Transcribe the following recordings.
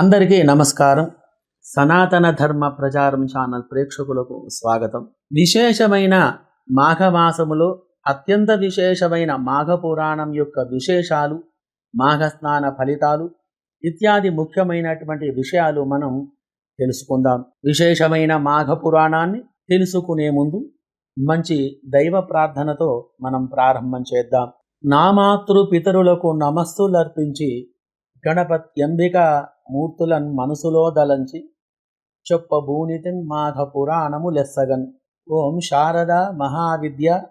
అందరికీ నమస్కారం. సనాతన ధర్మ ప్రచారం ఛానల్ ప్రేక్షకులకు స్వాగతం. విశేషమైన మాఘమాసములో అత్యంత విశేషమైన మాఘ పురాణం యొక్క విశేషాలు మాఘ స్నాన ఫలితాలు ఇత్యాది ముఖ్యమైనటువంటి విషయాలు మనం తెలుసుకుందాం. విశేషమైన మాఘ పురాణాన్ని తెలుసుకునే ముందు మంచి దైవ ప్రార్థనతో మనం ప్రారంభం చేద్దాం. నామాతృ పితరులకు నమస్సులర్పించి గణపత్యంబిక మూర్తులన్ మనసులో దలంచి చొప్పభూనితిన్ మాఘపురాణము లెస్సగన్ ఓం శారద మహావిద్య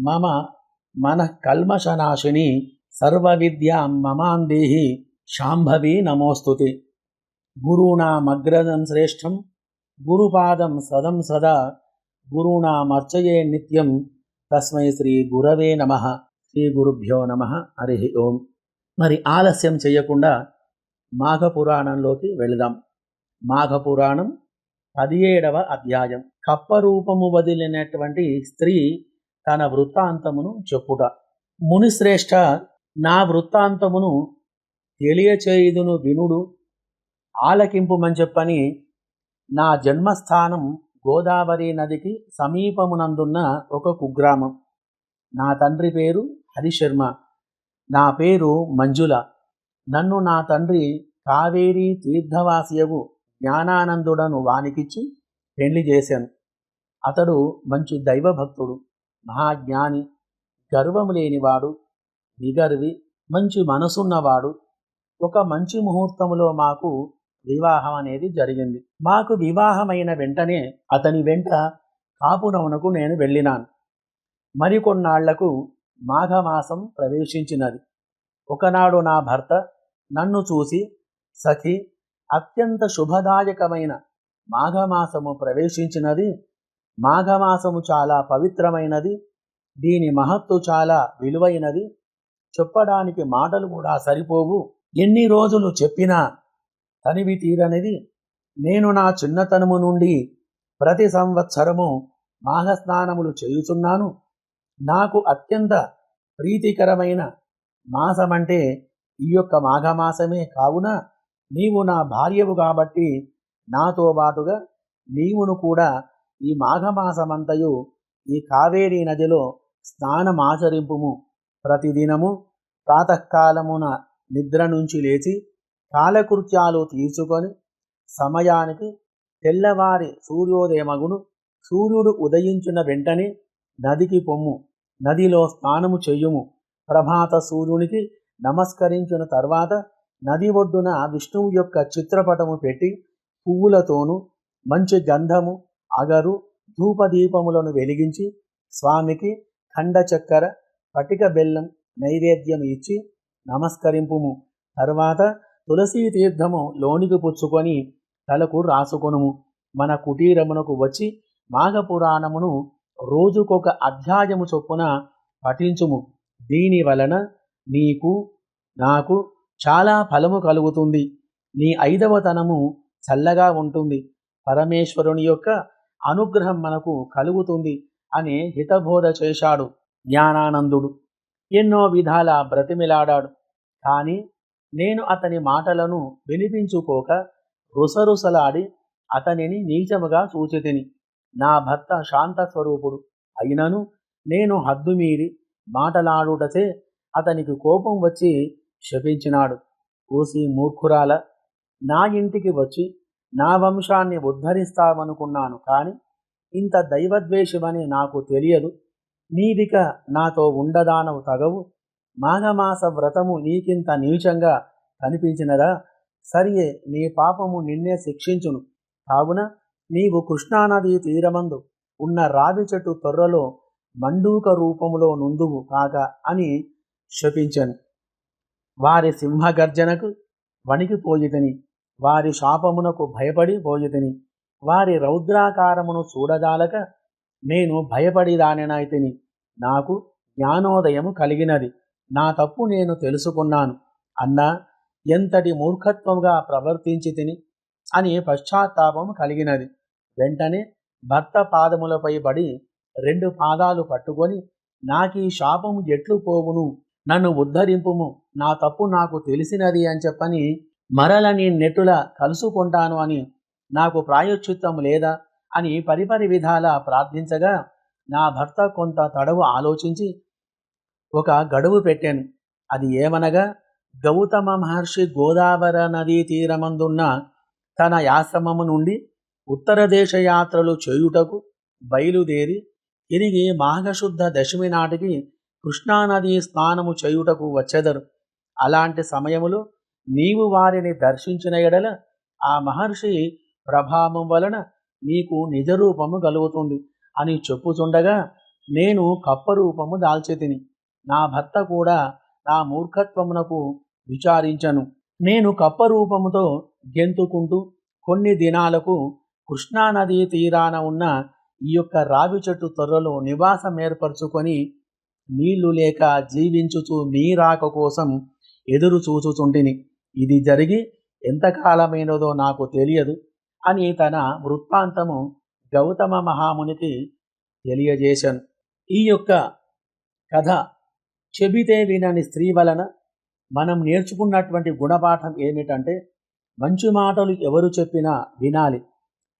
మమ మన కల్మషనాశిని సర్వ మమాందేహి శాంభవి నమోస్తుతి. గురూణామగ్రజం శ్రేష్టం గురుపాదం సదం సదా గురూణామర్చయే నిత్యం తస్మై శ్రీ గురవే నమ. శ్రీ గురుభ్యో నమ. హరి ఓం. మరి ఆలస్యం చేయకుండా మాఘ పురాణంలోకి వెళదాం. మాఘ పురాణం పదిహేడవ అధ్యాయం. కప్ప రూపము వదిలినటువంటి స్త్రీ తన వృత్తాంతమును చెప్పుట. మునిశ్రేష్ఠ నా వృత్తాంతమును తెలియచేయుదును వినుడు. ఆలకింపుమని చెప్పని నా జన్మస్థానం గోదావరి నదికి సమీపమునందున్న ఒక కుగ్రామం. నా తండ్రి పేరు హరిశర్మ. నా పేరు మంజుల. నన్ను నా తండ్రి కావేరీ తీర్థవాసియవు జ్ఞానానందుడను వానికిచ్చి పెళ్ళి చేశాను అతడు మంచి దైవభక్తుడు మహాజ్ఞాని గర్వము లేనివాడు నిగర్వి మంచి మనసున్నవాడు. ఒక మంచి ముహూర్తములో మాకు వివాహం అనేది జరిగింది. మాకు వివాహమైన వెంటనే అతని వెంట కాపునవునకు నేను వెళ్ళినాను. మరికొన్నాళ్ళకు మాఘమాసం ప్రవేశించినది. ఒకనాడు నా భర్త నన్ను చూసి సఖి అత్యంత శుభదాయకమైన మాఘమాసము ప్రవేశించినది. మాఘమాసము చాలా పవిత్రమైనది. దీని మహత్తు చాలా విలువైనది. చెప్పడానికి మాటలు కూడా సరిపోవు. ఎన్ని రోజులు చెప్పినా తనివి తీరనిది. నేను నా చిన్నతనము నుండి ప్రతి సంవత్సరము మాఘస్నానములు చేయుచున్నాను. నాకు అత్యంత ప్రీతికరమైన మాసమంటే ఈ యొక్క మాఘమాసమే కావున నీవు నా భార్యవు కాబట్టి నాతో పాటుగా నీవును కూడా ఈ మాఘమాసమంతయు ఈ కావేరీ నదిలో స్నానమాచరింపుము. ప్రతిదినము ప్రాతకాలమున నిద్ర నుంచి లేచి కాలకృత్యాలు తీర్చుకొని సమయానికి తెల్లవారి సూర్యోదయమగును. సూర్యుడు ఉదయించిన వెంటనే నదికి పొమ్ము. నదిలో స్నానము చెయ్యుము ప్రభాత సూర్యునికి నమస్కరించిన తర్వాత నది ఒడ్డున విష్ణువు యొక్క చిత్రపటము పెట్టి పువ్వులతోనూ మంచి గంధము అగరు ధూపదీపములను వెలిగించి స్వామికి ఖండ చక్కెర పటిక బెల్లం నైవేద్యం ఇచ్చి నమస్కరింపుము. తర్వాత తులసీ తీర్థము లోనికి పుచ్చుకొని తలకు రాసుకొనుము. మన కుటీరమునకు వచ్చి మాఘపురాణమును రోజుకొక అధ్యాయము చొప్పున పఠించుము. దీని వలన నీకు నాకు చాలా ఫలము కలుగుతుంది. నీ ఐదవతనము చల్లగా ఉంటుంది. పరమేశ్వరుని యొక్క అనుగ్రహం మనకు కలుగుతుంది అని హితబోధ చేశాడు జ్ఞానానందుడు. ఎన్నో విధాల బ్రతిమిలాడాడు. కానీ నేను అతని మాటలను వినిపించుకోక రుసరుసలాడి అతనిని నీచముగా సూచితిని నా భర్త శాంత స్వరూపుడు అయినను నేను హద్దుమీరి మాటలాడుటచే అతనికి కోపం వచ్చి శపించినాడు. కూసి మూర్ఖురాల నా ఇంటికి వచ్చి నా వంశాన్ని ఉద్ధరిస్తావనుకున్నాను కానీ ఇంత దైవద్వేషమని నాకు తెలియదు. నీవిక నాతో ఉండదానవు తగవు. మాఘమాస వ్రతము నీకింత నీచంగా కనిపించినదా? సరియే నీ పాపము నిన్నే శిక్షించును. కావున నీవు కృష్ణానదీ తీరమందు ఉన్న రావి చెట్టు తొర్రలో మండూక రూపములో నుందువు కాక అని శపించను. వారి సింహగర్జనకు వణికిపోయితని వారి శాపమునకు భయపడి పోయితని వారి రౌద్రాకారమును చూడజాలక నేను భయపడి దానినైతిని నాకు జ్ఞానోదయము కలిగినది. నా తప్పు నేను తెలుసుకున్నాను. అన్నా ఎంతటి మూర్ఖత్వంగా ప్రవర్తించి తిని అని పశ్చాత్తాపం కలిగినది. వెంటనే భర్త పాదములపై పడి రెండు పాదాలు పట్టుకొని నాకీ శాపము ఎట్లు పోవును? నన్ను ఉద్ధరింపుము. నా తప్పు నాకు తెలిసినది అని చెప్పని మరలని నెట్టుల కలుసుకుంటాను అని నాకు ప్రాయోచిత్తం లేదా అని పరిపరి విధాల ప్రార్థించగా నా భర్త కొంత తడవు ఆలోచించి ఒక గడువు పెట్టాను. అది ఏమనగా గౌతమ మహర్షి గోదావర నదీ తీరమందున్న తన ఆశ్రమము నుండి ఉత్తర దేశ యాత్రలు చేయుటకు బయలుదేరి తిరిగి మాఘశుద్ధ దశమి నాటికి కృష్ణానది స్నానము చేయుటకు వచ్చెదరు. అలాంటి సమయములో నీవు వారిని దర్శించిన ఎడల ఆ మహర్షి ప్రభావం వలన నీకు నిజ రూపము కలుగుతుంది అని చెప్పుచుండగా నేను కప్ప రూపము దాల్చెతిని. నా భర్త కూడా నా మూర్ఖత్వమునకు విచారించను. నేను కప్ప రూపముతో గెంతుకుంటూ కొన్ని దినాలకు కృష్ణానదీ తీరాన ఉన్న ఈ యొక్క రావి చెట్టు త్వరలో నివాసం ఏర్పరచుకొని నీళ్ళు లేక జీవించుచు మీ రాక కోసం ఎదురు చూచుచుంటిని. ఇది జరిగి ఎంతకాలమైనదో నాకు తెలియదు అని తన వృత్తాంతము గౌతమ మహామునికి తెలియజేశాను. ఈ యొక్క కథ చెబితే వినని స్త్రీ వలన మనం నేర్చుకున్నటువంటి గుణపాఠం ఏమిటంటే మంచి మాటలు ఎవరు చెప్పినా వినాలి.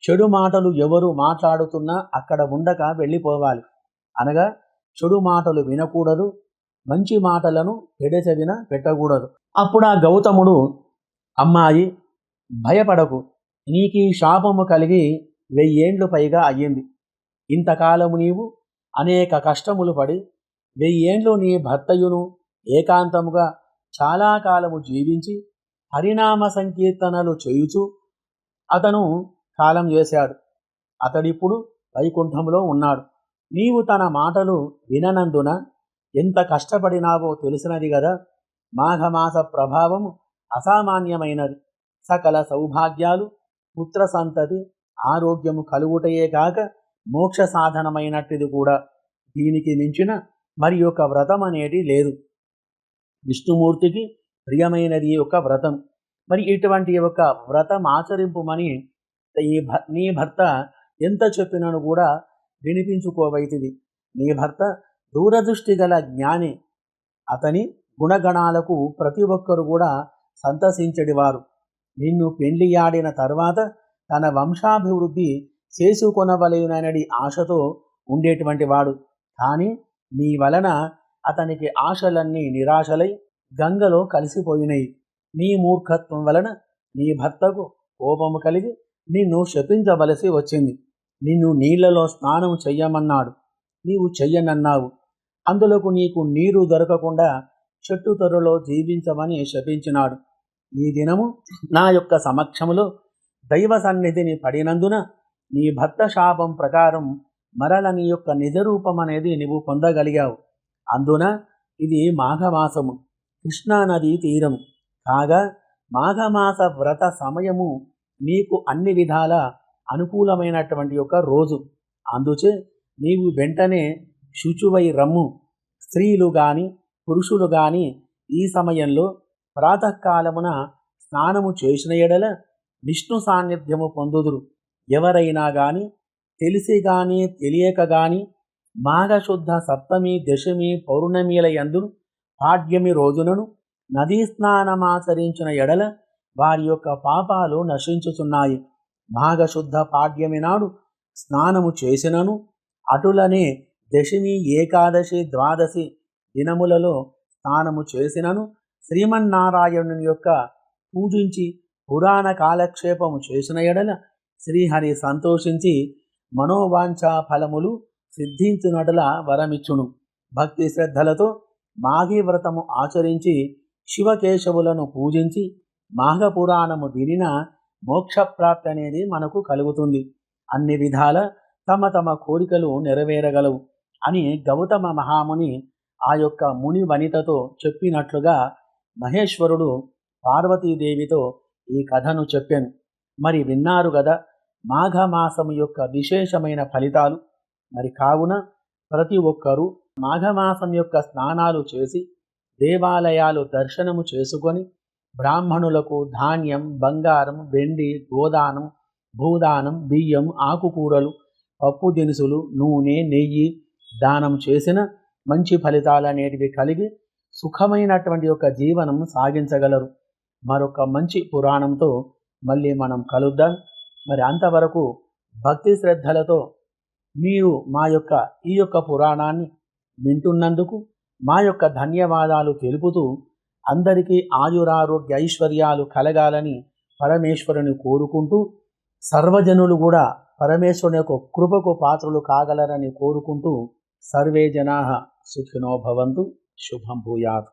చెడు మాటలు ఎవరు మాట్లాడుతున్నా అక్కడ ఉండక వెళ్ళిపోవాలి. అనగా చెడు మాటలు వినకూడదు మంచి మాటలను పెడచెవిన పెట్టకూడదు. అప్పుడు ఆ గౌతముడు అమ్మాయి భయపడకు నీకు ఈ శాపము కలిగి వెయ్యేండ్లు పైగా అయ్యింది. ఇంతకాలము నీవు అనేక కష్టములు పడి వెయ్యేండ్లు నీ భర్తయును ఏకాంతముగా చాలా కాలము జీవించి హరినామ సంకీర్తనలు చేయుచు అతను కాలం చేశాడు. అతడిప్పుడు వైకుంఠంలో ఉన్నాడు. నీవు తన మాటలు విననందున ఎంత కష్టపడినావో తెలిసినది కదా మాఘమాస ప్రభావము అసామాన్యమైనది. సకల సౌభాగ్యాలు పుత్ర సంతతి ఆరోగ్యము కలుగుటయే కాక మోక్ష సాధనమైనట్టిది కూడా దీనికి మించిన మరి యొక్క వ్రతం అనేది లేదు. విష్ణుమూర్తికి ప్రియమైనది ఒక వ్రతం. మరి ఇటువంటి ఒక వ్రతం ఆచరింపుమని ఈ భ నీ భర్త ఎంత చెప్పినను కూడా వినిపించుకోవైతివి. నీ భర్త దూరదృష్టి గల జ్ఞాని. అతని గుణగణాలకు ప్రతి ఒక్కరు కూడా సంతసించడివారు. నిన్ను పెళ్ళియాడిన తర్వాత తన వంశాభివృద్ధి చేసుకొనవలయుననడి ఆశతో ఉండేటువంటి వాడు కానీ నీ వలన అతనికి ఆశలన్నీ నిరాశలై గంగలో కలిసిపోయినాయి. నీ మూర్ఖత్వం వలన నీ భర్తకు కోపము కలిగి నిన్ను శపించవలసి వచ్చింది. నిన్ను నీళ్ళలో స్నానం చెయ్యమన్నాడు. నీవు చెయ్యనన్నావు. అందులోకి నీకు నీరు దొరకకుండా చెట్టు తొరలో జీవించమని శపించినాడు. ఈ దినము నా యొక్క సమక్షములో దైవ సన్నిధిని పడినందున నీ భర్త శాపం ప్రకారం మరల నీ యొక్క నిజరూపం అనేది నీవు పొందగలిగావు. అందున ఇది మాఘమాసము. కృష్ణానది తీరము. కాగా మాఘమాస వ్రత సమయము నీకు అన్ని విధాల అనుకూలమైనటువంటి ఒక రోజు. అందుచే నీవు వెంటనే శుచువై రమ్ము. స్త్రీలు గాని పురుషులు గాని ఈ సమయంలో ప్రాతకాలమున స్నానము చేసిన ఎడల విష్ణు సాన్నిధ్యము పొందుదురు. ఎవరైనా గాని తెలిసి గాని తెలియక గాని మాఘశుద్ధ సప్తమి దశమి పౌర్ణమిల యందు పాడ్యమి రోజునను నదీ స్నానమాచరించిన ఎడల వారి యొక్క పాపాలు నశించుచున్నాయి. మాఘశుద్ధ పాడ్యమినాడు స్నానము చేసినను. అటులనే దశమి ఏకాదశి ద్వాదశి దినములలో స్నానము చేసినను. శ్రీమన్నారాయణుని యొక్క పూజించి పురాణ కాలక్షేపము చేసిన ఎడల శ్రీహరి సంతోషించి మనోవాంఛా ఫలములు సిద్ధించునటల వరమిచ్చును. భక్తి శ్రద్ధలతో మాఘీ వ్రతము ఆచరించి శివకేశవులను పూజించి మాఘ పురాణము వినిన మోక్షప్రాప్తి అనేది మనకు కలుగుతుంది. అన్ని విధాల తమ తమ కోరికలు నెరవేరగలవు అని గౌతమ మహాముని ఆ యొక్క ముని వనితతో చెప్పినట్లుగా మహేశ్వరుడు పార్వతీదేవితో ఈ కథను చెప్పాను. మరి విన్నారు కదా మాఘమాసము యొక్క విశేషమైన ఫలితాలు. మరి కావున ప్రతి ఒక్కరూ మాఘమాసం యొక్క స్నానాలు చేసి దేవాలయాలు దర్శనము చేసుకొని బ్రాహ్మణులకు ధాన్యం బంగారం వెండి గోదానం భూదానం బియ్యం ఆకుకూరలు పప్పు దినుసులు నూనె నెయ్యి దానం చేసిన మంచి ఫలితాలు అనేటివి కలిగి సుఖమైనటువంటి యొక్క జీవనం సాగించగలరు. మరొక మంచి పురాణంతో మళ్ళీ మనం కలుద్దాం. మరి అంతవరకు భక్తి శ్రద్ధలతో మీరు మా యొక్క ఈ యొక్క పురాణాన్ని వింటున్నందుకు మా యొక్క ధన్యవాదాలు తెలుపుతూ అందరికీ ఆయురారోగ్య ఐశ్వర్యాలు కలగాలని పరమేశ్వరుని కోరుకుంటూ సర్వజనులు కూడా పరమేశ్వరుని యొక్క కృపకు పాత్రలు కాగలరని కోరుకుంటూ సర్వే జనా సుఖినో భవంతు శుభం భూయాత్.